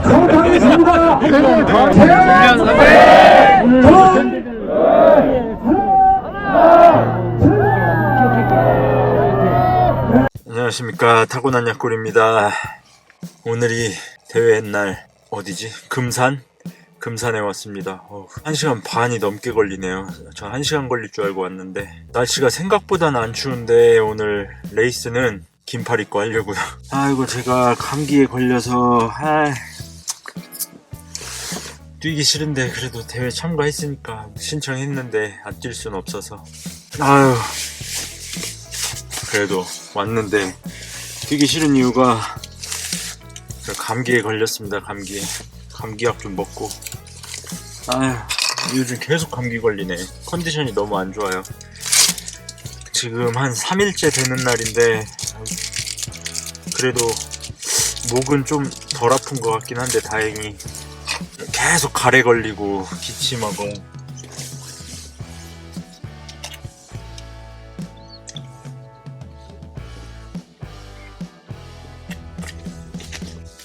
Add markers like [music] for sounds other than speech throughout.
소통했습니다. 안녕하십니까. 타고난 약골입니다. 오늘이 대회 날 어디지? 금산? 금산에 왔습니다. 어후, 한 시간 반이 넘게 걸리네요. 저한 시간 걸릴 줄 알고 왔는데 날씨가 생각보다는 안 추운데 오늘 레이스는 긴팔 입고 하려고요. [laughs] 아이고 제가 감기에 걸려서 아 뛰기 싫은데 그래도 대회 참가했으니까 신청했는데 안 뛸 수는 없어서. 아유. 그래도 왔는데 뛰기 싫은 이유가 저 감기에 걸렸습니다 감기에. 감기약 좀 먹고. 아휴 요즘 계속 감기 걸리네. 컨디션이 너무 안 좋아요. 지금 한 3일째 되는 날인데 그래도 목은 좀 덜 아픈 것 같긴 한데 다행히 계속 가래 걸리고 기침하고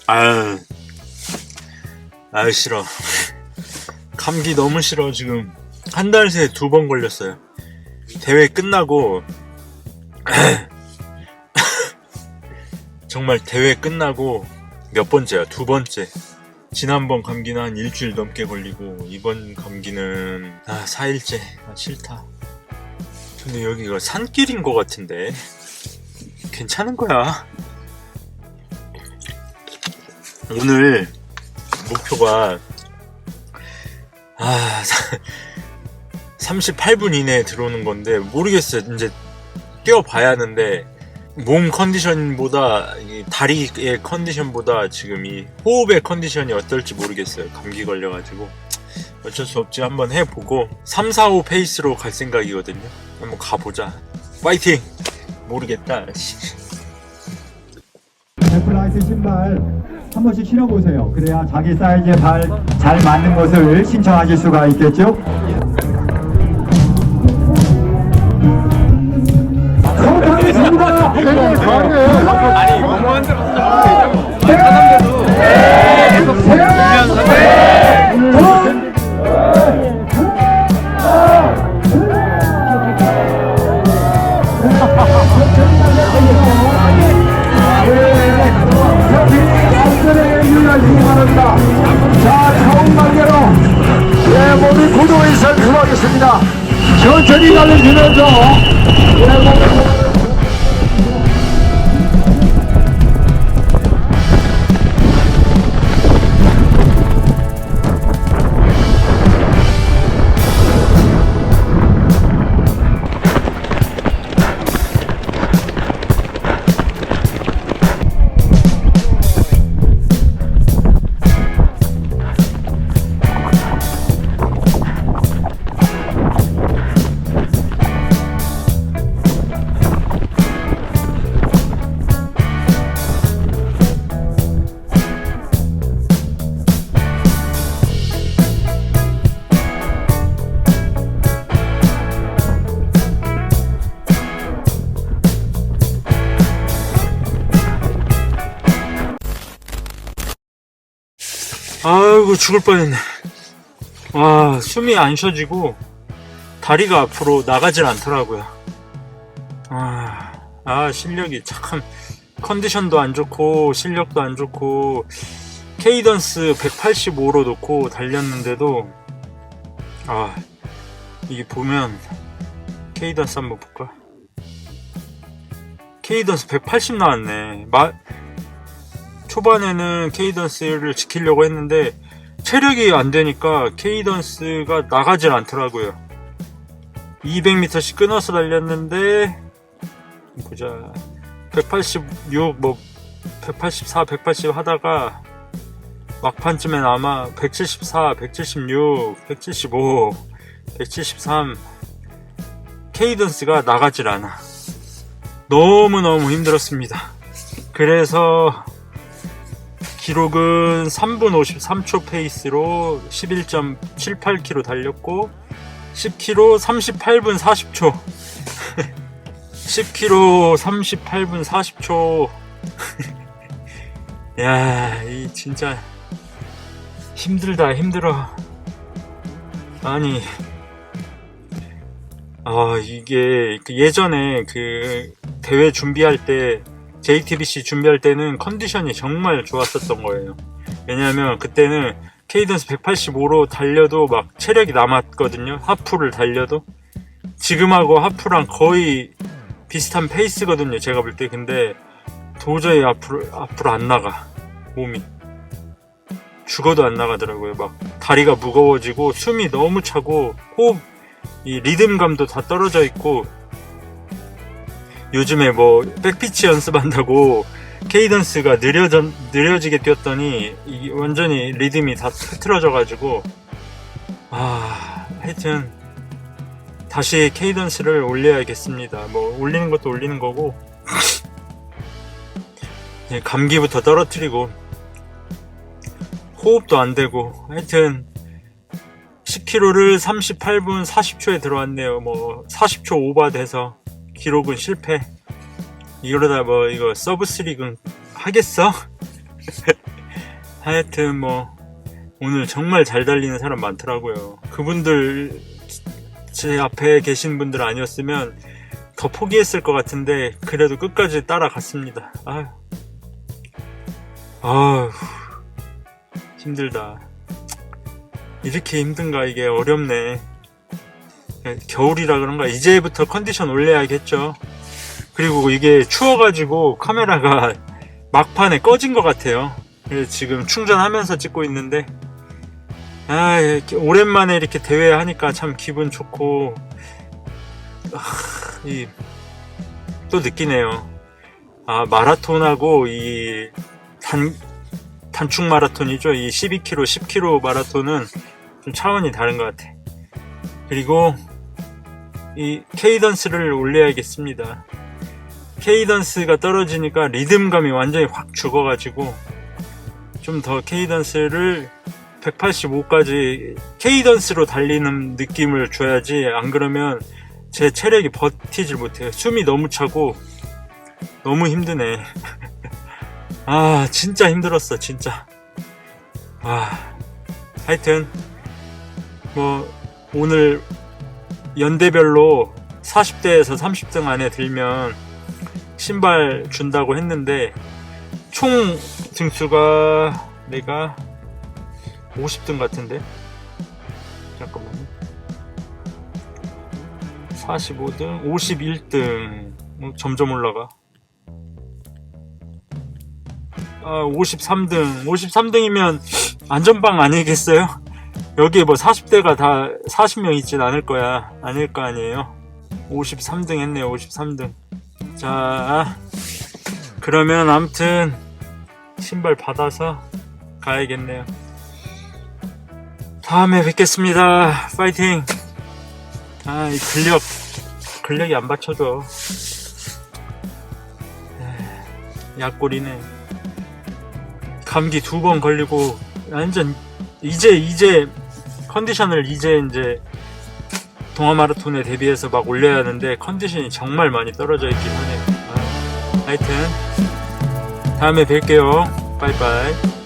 아유, 아유 싫어. 감기 너무 싫어 지금 한 달 새에 두번 걸렸어요. 대회 끝나고 [laughs] 정말 대회 끝나고 몇 번째야? 두 번째. 지난번 감기는 한 일주일 넘게 걸리고 이번 감기는 아 4일째. 아 싫다. 근데 여기가 산길인 것 같은데 괜찮은 거야. 오늘 목표가 아 38분 이내에 들어오는 건데 모르겠어요. 이제 뛰어봐야 하는데 몸 컨디션보다 이 다리의 컨디션보다 지금 이 호흡의 컨디션이 어떨지 모르겠어요. 감기 걸려가지고 어쩔 수 없지 한번 해보고 3, 4, 5 페이스로 갈 생각이거든요. 한번 가보자. 파이팅! 모르겠다. 애플라이트 신발 한 번씩 신어보세요. 그래야 자기 사이즈에 발잘 맞는 것을 신청하실 수가 있겠죠? 아니 흔들었어. 사람들도 계속 보면서 자, 단계로 내 몸이 고도에 설정하겠습니다. 천천히 달려주면서 내 몸이 아이고 죽을 뻔했네. 아 숨이 안 쉬어지고 다리가 앞으로 나가질 않더라고요. 아, 아 실력이 참 컨디션도 안 좋고 실력도 안 좋고 케이던스 185로 놓고 달렸는데도 아 이게 보면 케이던스 한번 볼까? 케이던스 180 나왔네. 마, 초반에는 케이던스를 지키려고 했는데 체력이 안 되니까 케이던스가 나가질 않더라고요. 200m씩 끊어서 달렸는데 보자 186 뭐 184, 180 하다가 막판쯤엔 아마 174, 176, 175, 173 케이던스가 나가질 않아. 너무너무 힘들었습니다. 그래서 기록은 3분 53초 페이스로 11.78km 달렸고 10km 38분 40초. 10km 38분 40초. 야, 이 진짜 힘들다 힘들어. 아니 아 이게 그 예전에 그 대회 준비할 때 JTBC 준비할 때는 컨디션이 정말 좋았었던 거예요. 왜냐하면 그때는 케이던스 185로 달려도 막 체력이 남았거든요. 하프를 달려도. 지금하고 하프랑 거의 비슷한 페이스거든요 제가 볼 때. 근데 도저히 앞으로 앞으로 안 나가 몸이. 죽어도 안 나가더라고요. 막 다리가 무거워지고 숨이 너무 차고 호흡 이 리듬감도 다 떨어져 있고 요즘에 뭐 백피치 연습한다고 케이던스가 느려져, 느려지게 뛰었더니 이 완전히 리듬이 다 흐트러져 가지고 아 하여튼 다시 케이던스를 올려야겠습니다. 뭐 올리는 것도 올리는 거고 예, 감기부터 떨어뜨리고 호흡도 안 되고 하여튼 10km를 38분 40초에 들어왔네요. 뭐 40초 오버돼서 기록은 실패. 이러다 뭐 이거 서브 스리근 하겠어? [laughs] 하여튼 뭐 오늘 정말 잘 달리는 사람 많더라고요. 그분들 제 앞에 계신 분들 아니었으면 더 포기했을 것 같은데 그래도 끝까지 따라갔습니다. 아휴. 힘들다. 이렇게 힘든가 이게 어렵네. 겨울이라 그런가 이제부터 컨디션 올려야겠죠. 그리고 이게 추워가지고 카메라가 [laughs] 막판에 꺼진 것 같아요. 지금 충전하면서 찍고 있는데 아 오랜만에 이렇게 대회 하니까 참 기분 좋고 아, 이, 또 느끼네요. 아 마라톤하고 이 단, 단축 마라톤이죠. 이 12km, 10km 마라톤은 좀 차원이 다른 것 같아. 그리고 이 케이던스를 올려야겠습니다. 케이던스가 떨어지니까 리듬감이 완전히 확 죽어가지고 좀 더 케이던스를 185까지 케이던스로 달리는 느낌을 줘야지 안 그러면 제 체력이 버티질 못해요. 숨이 너무 차고 너무 힘드네. [laughs] 아 진짜 힘들었어 진짜 아 하여튼 뭐 오늘 연대별로 40대에서 30등 안에 들면 신발 준다고 했는데 총 등수가 내가 50등 같은데 잠깐만요 45등 51등 뭐 점점 올라가 아, 53등. 53등이면 안전빵 아니겠어요? 여기에 뭐 40대가 다 40명 있진 않을 거야. 아닐 거 아니에요? 53등 했네요, 53등. 자, 그러면 암튼 신발 받아서 가야겠네요. 다음에 뵙겠습니다. 파이팅! 아, 이 근력, 근력이 안 받쳐줘. 약골이네. 감기 두 번 걸리고 완전 이제 이제 컨디션을 이제 이제 동아 마라톤에 대비해서 막 올려야 하는데 컨디션이 정말 많이 떨어져 있긴 하네요. 아, 하여튼 다음에 뵐게요. 빠이빠이.